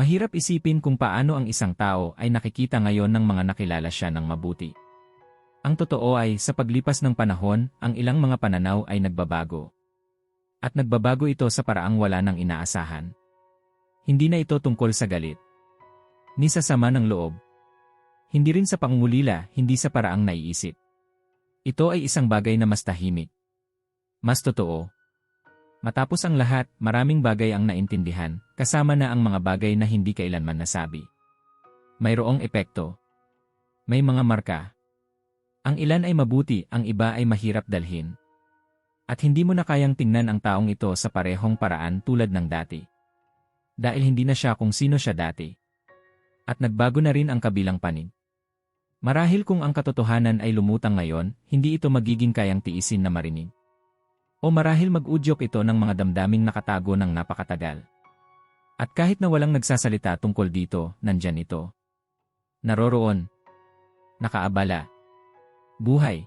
Mahirap isipin kung paano ang isang tao ay nakikita ngayon ng mga nakilala siya ng mabuti. Ang totoo ay, sa paglipas ng panahon, ang ilang mga pananaw ay nagbabago. At nagbabago ito sa paraang wala nang inaasahan. Hindi na ito tungkol sa galit. Ni sa sama ng loob. Hindi rin sa pangungulila, hindi sa paraang naiisip. Ito ay isang bagay na mas tahimik. Mas totoo, Matapos ang lahat, maraming bagay ang naintindihan, kasama na ang mga bagay na hindi kailanman nasabi. Mayroong epekto. May mga marka. Ang ilan ay mabuti, ang iba ay mahirap dalhin. At hindi mo na kayang tingnan ang taong ito sa parehong paraan tulad ng dati. Dahil hindi na siya kung sino siya dati. At nagbago na rin ang kabilang panig. Marahil kung ang katotohanan ay lumutang ngayon, hindi ito magiging kayang tiisin na marinig. O marahil mag-udyok ito ng mga damdaming nakatago ng napakatagal. At kahit na walang nagsasalita tungkol dito, nandyan ito. Naroroon. Nakaabala. Buhay.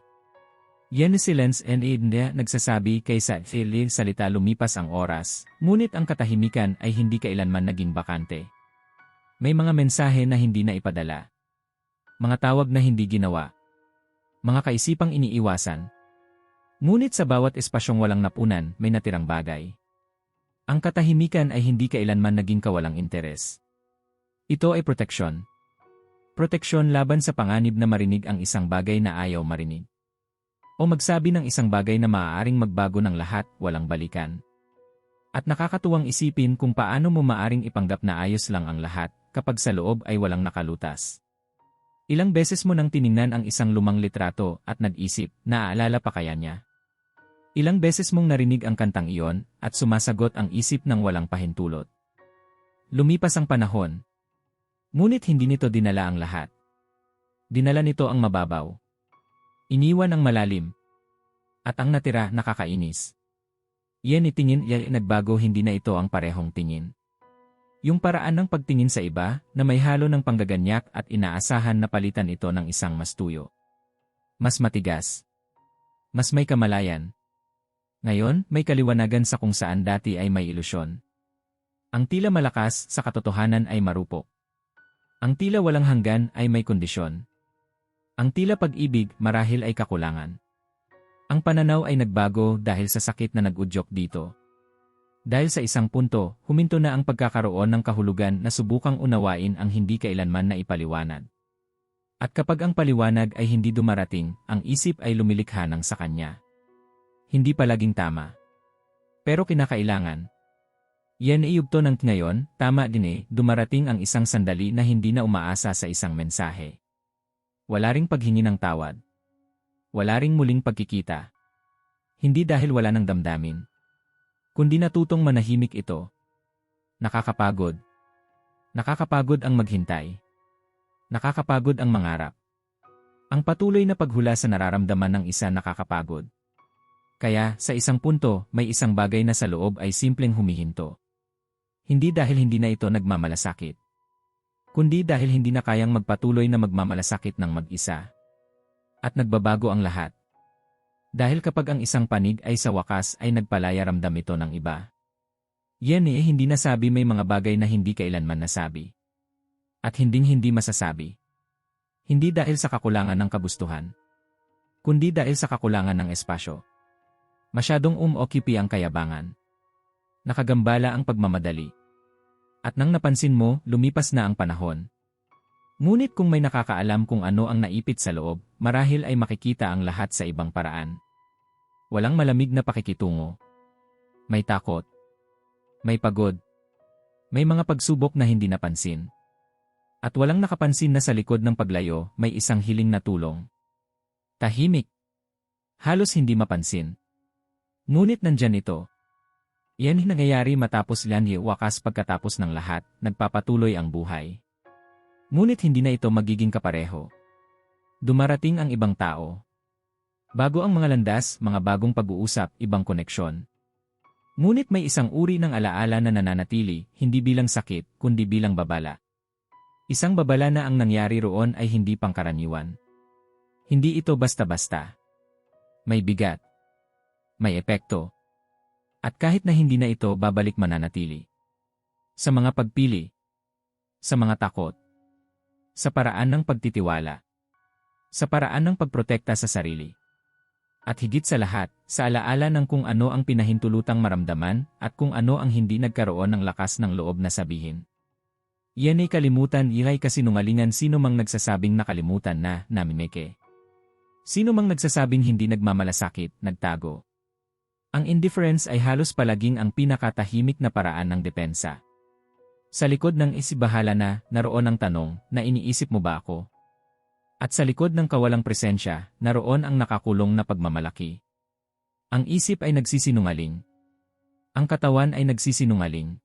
Yan silence and India nagsasabi kaysa Philly salita lumipas ang oras, ngunit ang katahimikan ay hindi kailanman naging bakante. May mga mensahe na hindi na ipadala. Mga tawag na hindi ginawa. Mga kaisipang iniiwasan, Ngunit sa bawat espasyong walang napunan, may natirang bagay. Ang katahimikan ay hindi kailanman naging kawalang interes. Ito ay proteksyon. Proteksyon laban sa panganib na marinig ang isang bagay na ayaw marinig. O magsabi ng isang bagay na maaaring magbago ng lahat, walang balikan. At nakakatuwang isipin kung paano mo maaring ipanggap na ayos lang ang lahat kapag sa loob ay walang nakalutas. Ilang beses mo nang tiningnan ang isang lumang litrato at nag-isip, naaalala pa kaya niya? Ilang beses mong narinig ang kantang iyon at sumasagot ang isip ng walang pahintulot. Lumipas ang panahon. Ngunit hindi nito dinala ang lahat. Dinala nito ang mababaw. Iniwan ang malalim. At ang natira nakakainis. Yan itingin yan nagbago hindi na ito ang parehong tingin. Yung paraan ng pagtingin sa iba na may halo ng panggaganyak at inaasahan na palitan ito ng isang mas tuyo. Mas matigas. Mas may kamalayan. Ngayon, may kaliwanagan sa kung saan dati ay may ilusyon. Ang tila malakas sa katotohanan ay marupok. Ang tila walang hanggan ay may kondisyon. Ang tila pag-ibig marahil ay kakulangan. Ang pananaw ay nagbago dahil sa sakit na nag-udyok dito. Dahil sa isang punto, huminto na ang pagkakaroon ng kahulugan na subukang unawain ang hindi kailanman na ipaliwanag. At kapag ang paliwanag ay hindi dumarating, ang isip ay lumilikha ng sa kanya hindi palaging tama. Pero kinakailangan. Yan iyugto ng ngayon, tama din eh, dumarating ang isang sandali na hindi na umaasa sa isang mensahe. Wala ring paghingi ng tawad. Wala ring muling pagkikita. Hindi dahil wala ng damdamin. Kundi natutong manahimik ito. Nakakapagod. Nakakapagod ang maghintay. Nakakapagod ang mangarap. Ang patuloy na paghula sa nararamdaman ng isa nakakapagod. Kaya, sa isang punto, may isang bagay na sa loob ay simpleng humihinto. Hindi dahil hindi na ito nagmamalasakit. Kundi dahil hindi na kayang magpatuloy na magmamalasakit ng mag-isa. At nagbabago ang lahat. Dahil kapag ang isang panig ay sa wakas ay nagpalaya ramdam ito ng iba. Yan eh hindi nasabi may mga bagay na hindi kailanman nasabi. At hinding-hindi masasabi. Hindi dahil sa kakulangan ng kagustuhan. Kundi dahil sa kakulangan ng espasyo. Masyadong um-occupy ang kayabangan. Nakagambala ang pagmamadali. At nang napansin mo, lumipas na ang panahon. Ngunit kung may nakakaalam kung ano ang naipit sa loob, marahil ay makikita ang lahat sa ibang paraan. Walang malamig na pakikitungo. May takot. May pagod. May mga pagsubok na hindi napansin. At walang nakapansin na sa likod ng paglayo, may isang hiling na tulong. Tahimik. Halos hindi mapansin. Ngunit nandyan ito. Yan nangyayari matapos yan wakas pagkatapos ng lahat, nagpapatuloy ang buhay. Ngunit hindi na ito magiging kapareho. Dumarating ang ibang tao. Bago ang mga landas, mga bagong pag-uusap, ibang koneksyon. Ngunit may isang uri ng alaala na nananatili, hindi bilang sakit, kundi bilang babala. Isang babala na ang nangyari roon ay hindi pangkaraniwan. Hindi ito basta-basta. May bigat may epekto. At kahit na hindi na ito babalik mananatili. Sa mga pagpili, Sa mga takot. Sa paraan ng pagtitiwala. Sa paraan ng pagprotekta sa sarili. At higit sa lahat, sa alaala ng kung ano ang pinahintulutang maramdaman at kung ano ang hindi nagkaroon ng lakas ng loob na sabihin. Yan ay kalimutan iray kasinungalingan sino mang nagsasabing nakalimutan na, namimeke. Sino mang nagsasabing hindi nagmamalasakit, nagtago. Ang indifference ay halos palaging ang pinakatahimik na paraan ng depensa. Sa likod ng isibahala na, naroon ang tanong, na iniisip mo ba ako? At sa likod ng kawalang presensya, naroon ang nakakulong na pagmamalaki. Ang isip ay nagsisinungaling. Ang katawan ay nagsisinungaling.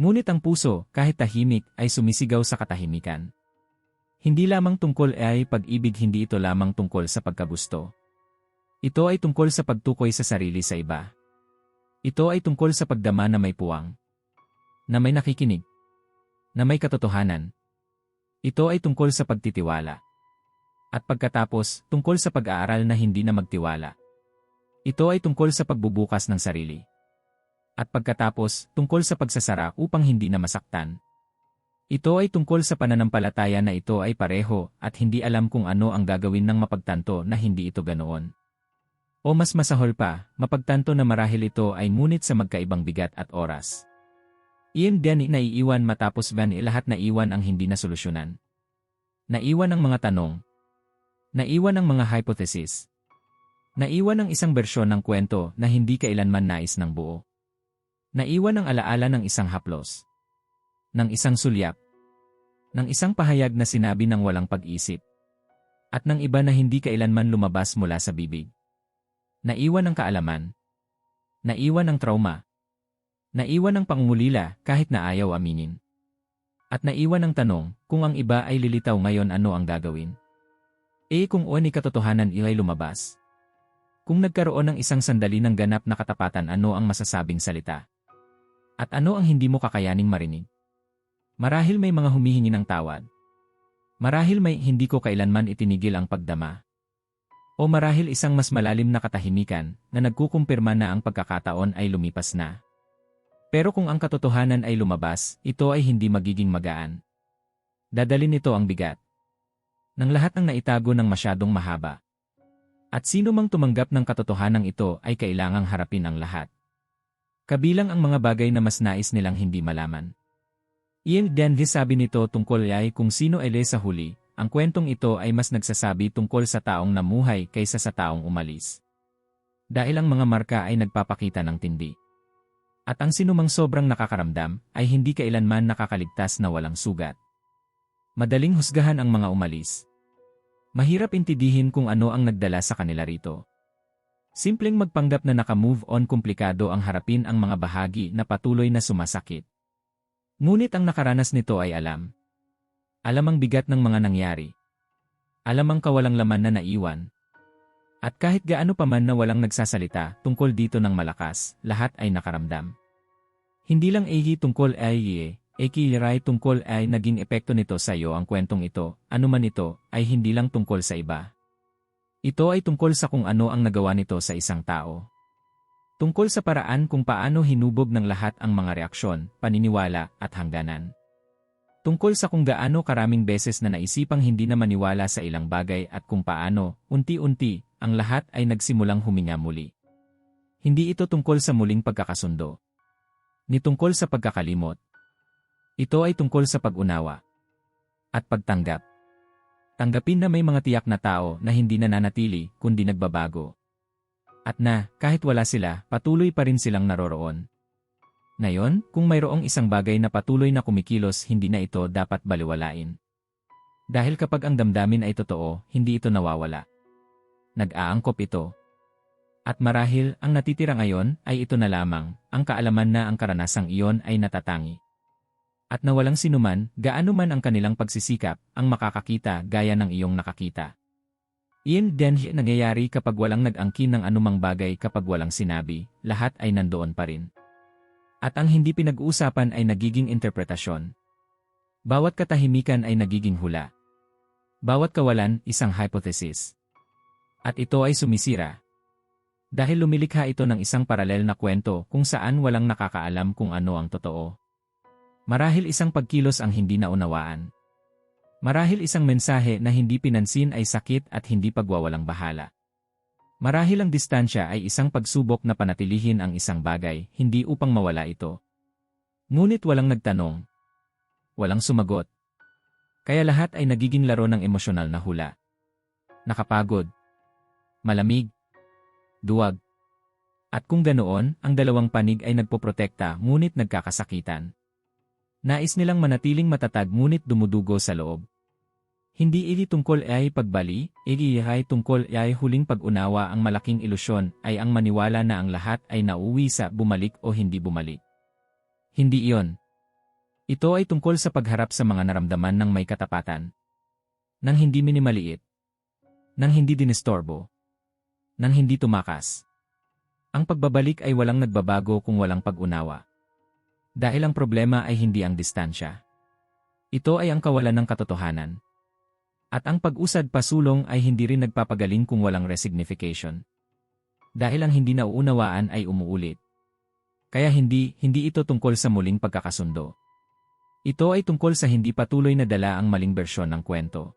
Ngunit ang puso, kahit tahimik, ay sumisigaw sa katahimikan. Hindi lamang tungkol ay pag-ibig hindi ito lamang tungkol sa pagkagusto. Ito ay tungkol sa pagtukoy sa sarili sa iba. Ito ay tungkol sa pagdama na may puwang. Na may nakikinig. Na may katotohanan. Ito ay tungkol sa pagtitiwala. At pagkatapos, tungkol sa pag-aaral na hindi na magtiwala. Ito ay tungkol sa pagbubukas ng sarili. At pagkatapos, tungkol sa pagsasara upang hindi na masaktan. Ito ay tungkol sa pananampalataya na ito ay pareho at hindi alam kung ano ang gagawin ng mapagtanto na hindi ito ganoon. O mas masahol pa, mapagtanto na marahil ito ay ngunit sa magkaibang bigat at oras. Iyan din naiiwan matapos ban lahat na iwan ang hindi na solusyonan. Naiwan ang mga tanong, Naiwan ang mga hypothesis. Naiwan ang isang bersyon ng kwento na hindi kailanman nais ng buo. Naiwan ang alaala ng isang haplos. Ng isang sulyap. Ng isang pahayag na sinabi ng walang pag-isip. At ng iba na hindi kailanman lumabas mula sa bibig. Naiwan ang kaalaman. Naiwan ang trauma. Naiwan ang pangungulila kahit na ayaw aminin. At naiwan ang tanong kung ang iba ay lilitaw ngayon ano ang gagawin. Eh kung o ni katotohanan ilay lumabas. Kung nagkaroon ng isang sandali ng ganap na katapatan ano ang masasabing salita? At ano ang hindi mo kakayaning marinig? Marahil may mga humihingi ng tawad. Marahil may hindi ko kailanman itinigil ang pagdama. O marahil isang mas malalim na katahimikan na nagkukumpirma na ang pagkakataon ay lumipas na. Pero kung ang katotohanan ay lumabas, ito ay hindi magiging magaan. Dadalin nito ang bigat ng lahat ng naitago ng masyadong mahaba. At sino mang tumanggap ng katotohanan ito ay kailangang harapin ang lahat. Kabilang ang mga bagay na mas nais nilang hindi malaman. Ian Denley sabi nito tungkol ay kung sino ele sa huli, ang kwentong ito ay mas nagsasabi tungkol sa taong namuhay kaysa sa taong umalis. Dahil ang mga marka ay nagpapakita ng tindi. At ang sinumang sobrang nakakaramdam ay hindi kailanman nakakaligtas na walang sugat. Madaling husgahan ang mga umalis. Mahirap intindihin kung ano ang nagdala sa kanila rito. Simpleng magpanggap na naka-move on komplikado ang harapin ang mga bahagi na patuloy na sumasakit. Ngunit ang nakaranas nito ay alam. Alam ang bigat ng mga nangyari. Alam ang kawalang laman na naiwan. At kahit gaano pa man na walang nagsasalita tungkol dito ng malakas, lahat ay nakaramdam. Hindi lang ehi tungkol ay Ekiray tungkol ay naging epekto nito sa iyo ang kwentong ito, anuman ito, ay hindi lang tungkol sa iba. Ito ay tungkol sa kung ano ang nagawa nito sa isang tao. Tungkol sa paraan kung paano hinubog ng lahat ang mga reaksyon, paniniwala, at hangganan. Tungkol sa kung gaano karaming beses na naisipang hindi na maniwala sa ilang bagay at kung paano, unti-unti, ang lahat ay nagsimulang huminga muli. Hindi ito tungkol sa muling pagkakasundo. Ni tungkol sa pagkakalimot. Ito ay tungkol sa pag-unawa at pagtanggap. Tanggapin na may mga tiyak na tao na hindi nananatili kundi nagbabago. At na, kahit wala sila, patuloy pa rin silang naroroon. Ngayon, kung mayroong isang bagay na patuloy na kumikilos hindi na ito dapat baliwalain. Dahil kapag ang damdamin ay totoo, hindi ito nawawala. Nag-aangkop ito. At marahil, ang natitira ngayon ay ito na lamang, ang kaalaman na ang karanasang iyon ay natatangi at na walang sinuman, gaano man ang kanilang pagsisikap, ang makakakita gaya ng iyong nakakita. Iyan din nangyayari kapag walang nag-angkin ng anumang bagay kapag walang sinabi, lahat ay nandoon pa rin. At ang hindi pinag-uusapan ay nagiging interpretasyon. Bawat katahimikan ay nagiging hula. Bawat kawalan, isang hypothesis. At ito ay sumisira. Dahil lumilikha ito ng isang paralel na kwento kung saan walang nakakaalam kung ano ang totoo. Marahil isang pagkilos ang hindi naunawaan. Marahil isang mensahe na hindi pinansin ay sakit at hindi pagwawalang bahala. Marahil ang distansya ay isang pagsubok na panatilihin ang isang bagay, hindi upang mawala ito. Ngunit walang nagtanong. Walang sumagot. Kaya lahat ay nagiging laro ng emosyonal na hula. Nakapagod. Malamig. Duwag. At kung ganoon, ang dalawang panig ay nagpoprotekta ngunit nagkakasakitan. Nais nilang manatiling matatag ngunit dumudugo sa loob. Hindi iti tungkol ay pagbali, iti ay tungkol ay huling pag-unawa ang malaking ilusyon ay ang maniwala na ang lahat ay nauwi sa bumalik o hindi bumalik. Hindi iyon. Ito ay tungkol sa pagharap sa mga naramdaman ng may katapatan. Nang hindi minimaliit. Nang hindi dinistorbo. Nang hindi tumakas. Ang pagbabalik ay walang nagbabago kung walang pag-unawa. Dahil ang problema ay hindi ang distansya. Ito ay ang kawalan ng katotohanan. At ang pag-usad pasulong ay hindi rin nagpapagaling kung walang resignification. Dahil ang hindi nauunawaan ay umuulit. Kaya hindi, hindi ito tungkol sa muling pagkakasundo. Ito ay tungkol sa hindi patuloy na dala ang maling bersyon ng kwento.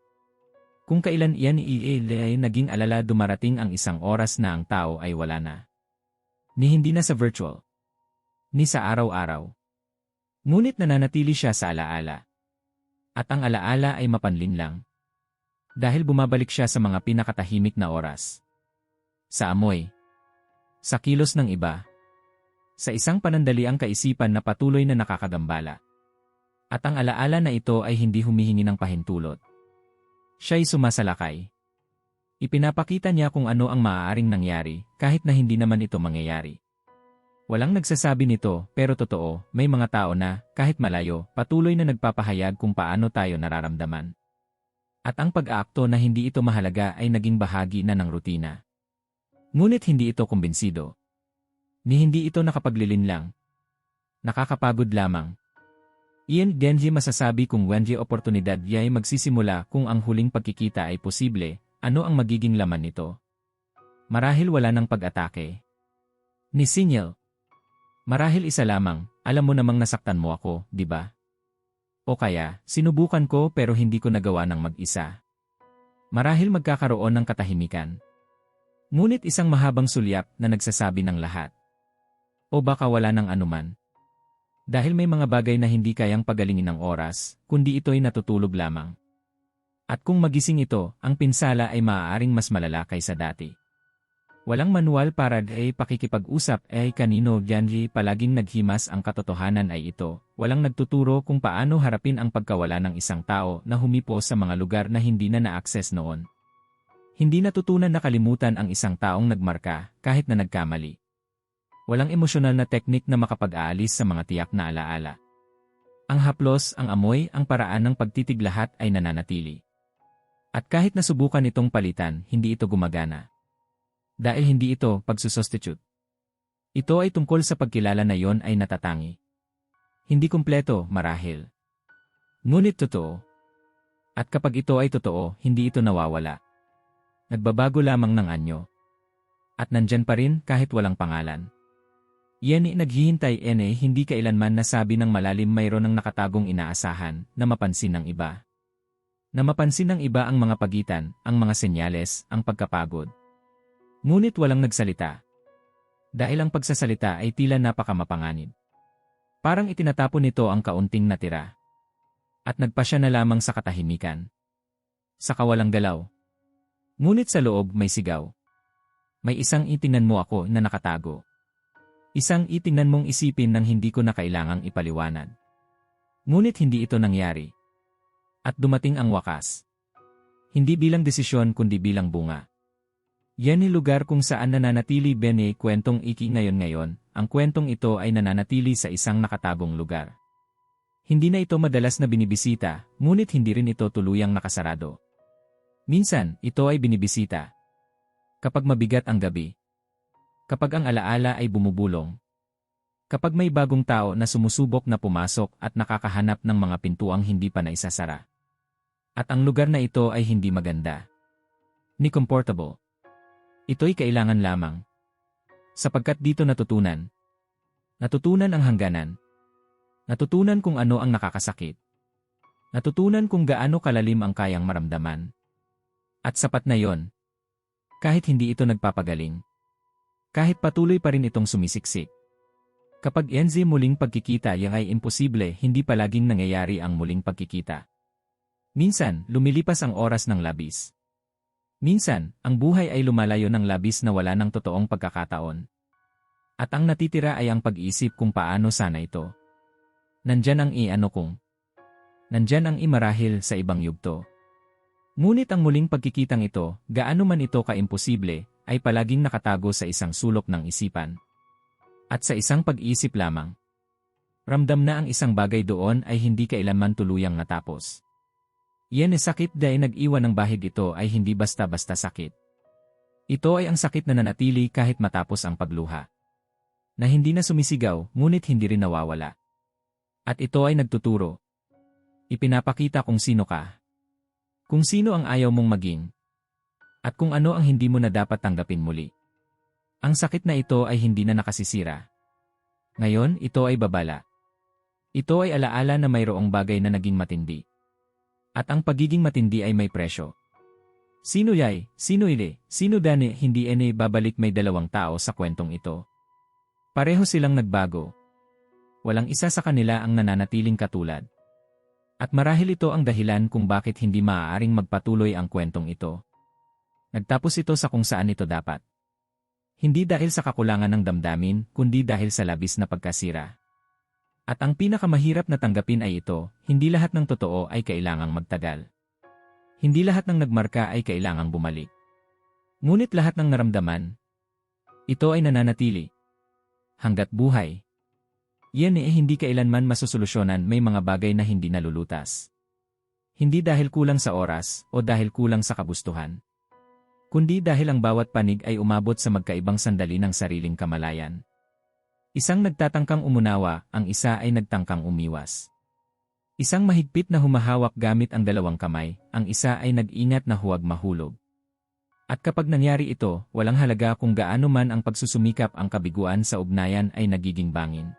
Kung kailan iyan ay naging alala dumarating ang isang oras na ang tao ay wala na. Ni hindi na sa virtual. Ni sa araw-araw. Ngunit nananatili siya sa alaala. At ang alaala ay mapanlin lang. Dahil bumabalik siya sa mga pinakatahimik na oras. Sa amoy. Sa kilos ng iba. Sa isang panandaliang kaisipan na patuloy na nakakagambala. At ang alaala na ito ay hindi humihingi ng pahintulot. Siya'y sumasalakay. Ipinapakita niya kung ano ang maaaring nangyari kahit na hindi naman ito mangyayari. Walang nagsasabi nito, pero totoo, may mga tao na, kahit malayo, patuloy na nagpapahayag kung paano tayo nararamdaman. At ang pag-aakto na hindi ito mahalaga ay naging bahagi na ng rutina. Ngunit hindi ito kumbinsido. Ni hindi ito nakapaglilin lang. Nakakapagod lamang. Ian Genji masasabi kung Wenji oportunidad yay magsisimula kung ang huling pagkikita ay posible, ano ang magiging laman nito? Marahil wala ng pag-atake. Ni Sinyal, Marahil isa lamang, alam mo namang nasaktan mo ako, di ba? O kaya, sinubukan ko pero hindi ko nagawa ng mag-isa. Marahil magkakaroon ng katahimikan. Ngunit isang mahabang sulyap na nagsasabi ng lahat. O baka wala ng anuman. Dahil may mga bagay na hindi kayang pagalingin ng oras, kundi ito'y natutulog lamang. At kung magising ito, ang pinsala ay maaaring mas malala kaysa dati. Walang manual para ay pakikipag-usap ay kanino Janji palaging naghimas ang katotohanan ay ito. Walang nagtuturo kung paano harapin ang pagkawala ng isang tao na humipo sa mga lugar na hindi na na-access noon. Hindi natutunan na kalimutan ang isang taong nagmarka kahit na nagkamali. Walang emosyonal na teknik na makapag-aalis sa mga tiyak na alaala. Ang haplos, ang amoy, ang paraan ng pagtitig lahat ay nananatili. At kahit nasubukan itong palitan, hindi ito gumagana. Dahil hindi ito pagsusubstitute. Ito ay tungkol sa pagkilala na yon ay natatangi. Hindi kumpleto, marahil. Ngunit totoo. At kapag ito ay totoo, hindi ito nawawala. Nagbabago lamang ng anyo. At nandyan pa rin kahit walang pangalan. Yeni naghihintay ene hindi kailanman nasabi ng malalim mayroon ng nakatagong inaasahan na mapansin ng iba. Na mapansin ng iba ang mga pagitan, ang mga senyales, ang pagkapagod. Ngunit walang nagsalita. Dahil ang pagsasalita ay tila napakamapanganib. Parang itinatapon nito ang kaunting natira. At nagpa siya na lamang sa katahimikan. Sa kawalang galaw. Ngunit sa loob may sigaw. May isang itingnan mo ako na nakatago. Isang itingnan mong isipin nang hindi ko na kailangang ipaliwanag. Ngunit hindi ito nangyari. At dumating ang wakas. Hindi bilang desisyon kundi bilang bunga. Yan ang lugar kung saan nananatili Bene kwentong iki ngayon-ngayon, ang kwentong ito ay nananatili sa isang nakatagong lugar. Hindi na ito madalas na binibisita, ngunit hindi rin ito tuluyang nakasarado. Minsan, ito ay binibisita. Kapag mabigat ang gabi. Kapag ang alaala ay bumubulong. Kapag may bagong tao na sumusubok na pumasok at nakakahanap ng mga pintuang hindi pa naisasara. At ang lugar na ito ay hindi maganda. Ni comfortable. Ito'y kailangan lamang. Sapagkat dito natutunan. Natutunan ang hangganan. Natutunan kung ano ang nakakasakit. Natutunan kung gaano kalalim ang kayang maramdaman. At sapat na yon. Kahit hindi ito nagpapagaling. Kahit patuloy pa rin itong sumisiksik. Kapag NZ muling pagkikita yang ay imposible hindi palaging nangyayari ang muling pagkikita. Minsan, lumilipas ang oras ng labis. Minsan, ang buhay ay lumalayo ng labis na wala ng totoong pagkakataon. At ang natitira ay ang pag-isip kung paano sana ito. Nandyan ang i-ano kung. Nandyan ang imarahil sa ibang yugto. Ngunit ang muling pagkikitang ito, gaano man ito kaimposible, ay palaging nakatago sa isang sulok ng isipan. At sa isang pag-isip lamang. Ramdam na ang isang bagay doon ay hindi kailanman tuluyang natapos. Yan sakit dahil nag-iwan ng bahid ito ay hindi basta-basta sakit. Ito ay ang sakit na nanatili kahit matapos ang pagluha. Na hindi na sumisigaw, ngunit hindi rin nawawala. At ito ay nagtuturo. Ipinapakita kung sino ka. Kung sino ang ayaw mong maging. At kung ano ang hindi mo na dapat tanggapin muli. Ang sakit na ito ay hindi na nakasisira. Ngayon, ito ay babala. Ito ay alaala na mayroong bagay na naging matindi. At ang pagiging matindi ay may presyo. Sino yay, sino ile, sino dani, hindi ene babalik may dalawang tao sa kwentong ito. Pareho silang nagbago. Walang isa sa kanila ang nananatiling katulad. At marahil ito ang dahilan kung bakit hindi maaaring magpatuloy ang kwentong ito. Nagtapos ito sa kung saan ito dapat. Hindi dahil sa kakulangan ng damdamin, kundi dahil sa labis na pagkasira. At ang pinakamahirap na tanggapin ay ito, hindi lahat ng totoo ay kailangang magtagal. Hindi lahat ng nagmarka ay kailangang bumalik. Ngunit lahat ng naramdaman, ito ay nananatili. Hanggat buhay. Yan eh hindi kailanman masusolusyonan may mga bagay na hindi nalulutas. Hindi dahil kulang sa oras o dahil kulang sa kabustuhan. Kundi dahil ang bawat panig ay umabot sa magkaibang sandali ng sariling kamalayan. Isang nagtatangkang umunawa, ang isa ay nagtangkang umiwas. Isang mahigpit na humahawak gamit ang dalawang kamay, ang isa ay nag-ingat na huwag mahulog. At kapag nangyari ito, walang halaga kung gaano man ang pagsusumikap ang kabiguan sa ugnayan ay nagiging bangin.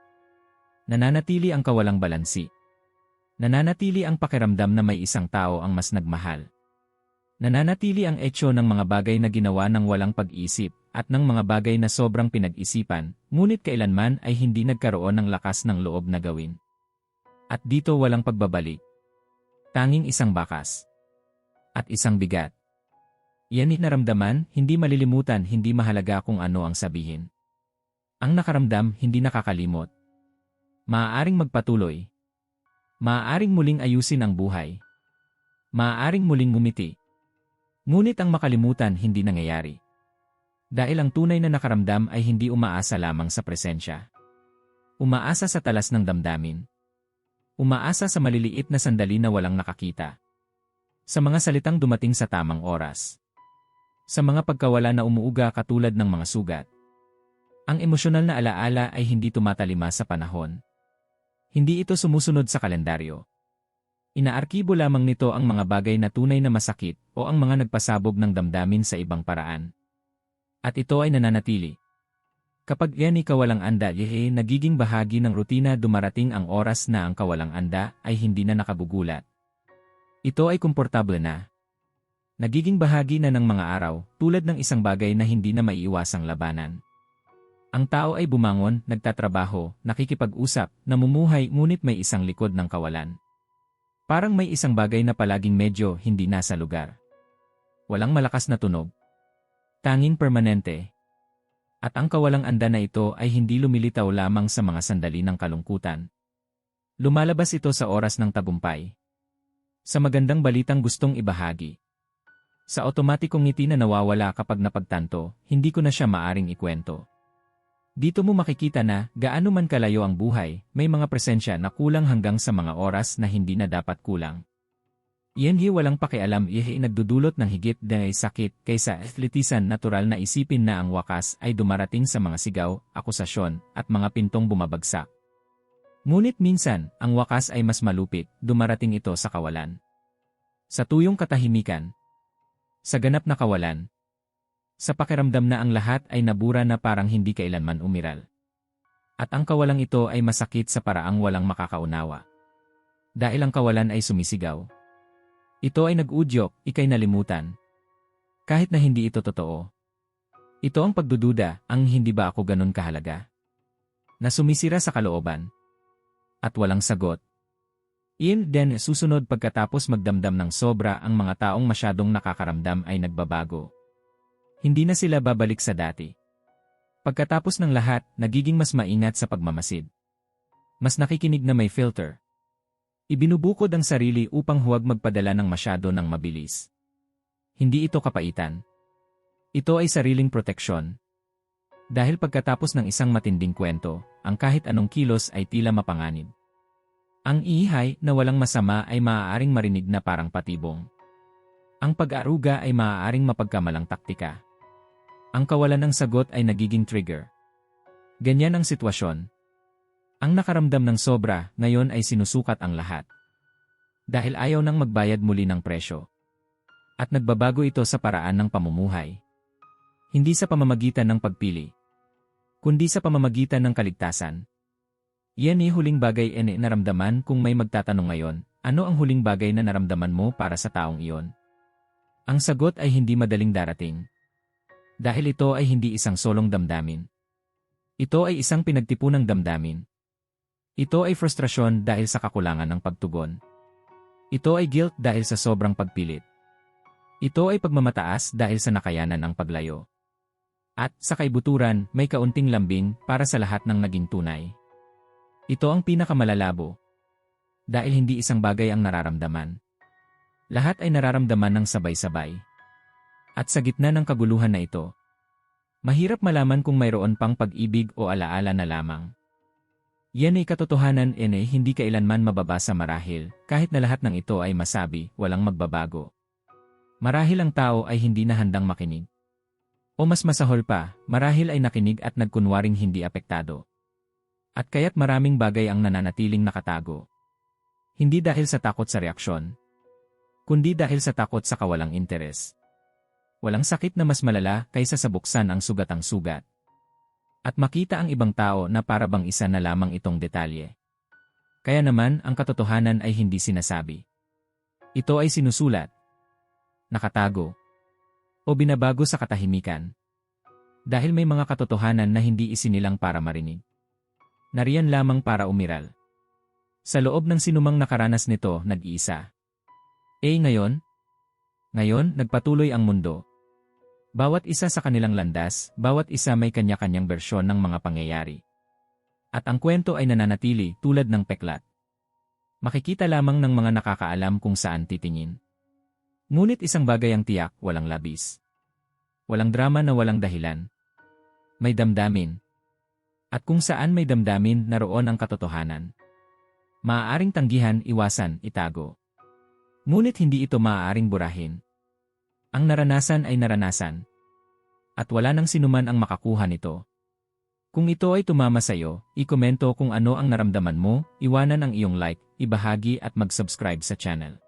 Nananatili ang kawalang balansi. Nananatili ang pakiramdam na may isang tao ang mas nagmahal. Nananatili ang etsyo ng mga bagay na ginawa ng walang pag-isip, at ng mga bagay na sobrang pinag-isipan, ngunit kailanman ay hindi nagkaroon ng lakas ng loob na gawin. At dito walang pagbabalik. Tanging isang bakas. At isang bigat. Yan naramdaman, hindi malilimutan, hindi mahalaga kung ano ang sabihin. Ang nakaramdam, hindi nakakalimot. Maaaring magpatuloy. Maaaring muling ayusin ang buhay. Maaaring muling mumiti. Ngunit ang makalimutan hindi nangyayari. Dahil ang tunay na nakaramdam ay hindi umaasa lamang sa presensya. Umaasa sa talas ng damdamin. Umaasa sa maliliit na sandali na walang nakakita. Sa mga salitang dumating sa tamang oras. Sa mga pagkawala na umuuga katulad ng mga sugat. Ang emosyonal na alaala ay hindi tumatalima sa panahon. Hindi ito sumusunod sa kalendaryo. Inaarkibo lamang nito ang mga bagay na tunay na masakit o ang mga nagpasabog ng damdamin sa ibang paraan. At ito ay nananatili. Kapag yan ay kawalang anda, yehe, nagiging bahagi ng rutina dumarating ang oras na ang kawalang anda ay hindi na nakabugulat. Ito ay komportable na. Nagiging bahagi na ng mga araw, tulad ng isang bagay na hindi na maiiwasang labanan. Ang tao ay bumangon, nagtatrabaho, nakikipag-usap, namumuhay ngunit may isang likod ng kawalan. Parang may isang bagay na palaging medyo hindi nasa lugar. Walang malakas na tunog. Tanging permanente. At ang kawalang anda na ito ay hindi lumilitaw lamang sa mga sandali ng kalungkutan. Lumalabas ito sa oras ng tagumpay. Sa magandang balitang gustong ibahagi. Sa otomatikong ngiti na nawawala kapag napagtanto, hindi ko na siya maaring ikwento. Dito mo makikita na, gaano man kalayo ang buhay, may mga presensya na kulang hanggang sa mga oras na hindi na dapat kulang. Iyan hi walang pakialam ihi nagdudulot ng higit dahil sakit kaysa athletisan natural na isipin na ang wakas ay dumarating sa mga sigaw, akusasyon, at mga pintong bumabagsak. Ngunit minsan, ang wakas ay mas malupit, dumarating ito sa kawalan. Sa tuyong katahimikan. Sa ganap na kawalan, sa pakiramdam na ang lahat ay nabura na parang hindi kailanman umiral. At ang kawalang ito ay masakit sa paraang walang makakaunawa. Dahil ang kawalan ay sumisigaw. Ito ay nag-udyok, ikay nalimutan. Kahit na hindi ito totoo. Ito ang pagdududa, ang hindi ba ako ganun kahalaga? Na sumisira sa kalooban. At walang sagot. Ian then susunod pagkatapos magdamdam ng sobra ang mga taong masyadong nakakaramdam ay nagbabago. Hindi na sila babalik sa dati. Pagkatapos ng lahat, nagiging mas maingat sa pagmamasid. Mas nakikinig na may filter. Ibinubukod ang sarili upang huwag magpadala ng masyado ng mabilis. Hindi ito kapaitan. Ito ay sariling proteksyon. Dahil pagkatapos ng isang matinding kwento, ang kahit anong kilos ay tila mapanganib. Ang ihay na walang masama ay maaaring marinig na parang patibong. Ang pag-aruga ay maaaring mapagkamalang taktika. Ang kawalan ng sagot ay nagiging trigger. Ganyan ang sitwasyon. Ang nakaramdam ng sobra, ngayon ay sinusukat ang lahat. Dahil ayaw nang magbayad muli ng presyo. At nagbabago ito sa paraan ng pamumuhay. Hindi sa pamamagitan ng pagpili. Kundi sa pamamagitan ng kaligtasan. Yan ay huling bagay ene naramdaman kung may magtatanong ngayon, ano ang huling bagay na naramdaman mo para sa taong iyon? Ang sagot ay hindi madaling darating. Dahil ito ay hindi isang solong damdamin. Ito ay isang pinagtipunang damdamin. Ito ay frustrasyon dahil sa kakulangan ng pagtugon. Ito ay guilt dahil sa sobrang pagpilit. Ito ay pagmamataas dahil sa nakayanan ng paglayo. At sa kaibuturan, may kaunting lambing para sa lahat ng naging tunay. Ito ang pinakamalalabo. Dahil hindi isang bagay ang nararamdaman. Lahat ay nararamdaman ng sabay-sabay. At sa gitna ng kaguluhan na ito, mahirap malaman kung mayroon pang pag-ibig o alaala na lamang. Yan ay katotohanan ene hindi kailanman mababasa marahil, kahit na lahat ng ito ay masabi, walang magbabago. Marahil ang tao ay hindi na handang makinig. O mas masahol pa, marahil ay nakinig at nagkunwaring hindi apektado. At kaya't maraming bagay ang nananatiling nakatago. Hindi dahil sa takot sa reaksyon, kundi dahil sa takot sa kawalang interes. Walang sakit na mas malala kaysa sa buksan ang sugatang sugat. At makita ang ibang tao na para isa na lamang itong detalye. Kaya naman ang katotohanan ay hindi sinasabi. Ito ay sinusulat, nakatago, o binabago sa katahimikan. Dahil may mga katotohanan na hindi isinilang para marinig. Nariyan lamang para umiral. Sa loob ng sinumang nakaranas nito, nag-iisa. Eh ngayon? Ngayon, nagpatuloy ang mundo, bawat isa sa kanilang landas, bawat isa may kanya-kanyang bersyon ng mga pangyayari. At ang kwento ay nananatili tulad ng peklat. Makikita lamang ng mga nakakaalam kung saan titingin. Ngunit isang bagay ang tiyak, walang labis. Walang drama na walang dahilan. May damdamin. At kung saan may damdamin, naroon ang katotohanan. Maaaring tanggihan, iwasan, itago. Ngunit hindi ito maaaring burahin. Ang naranasan ay naranasan. At wala nang sinuman ang makakuha nito. Kung ito ay tumama sa iyo, i-komento kung ano ang naramdaman mo, iwanan ang iyong like, ibahagi at mag-subscribe sa channel.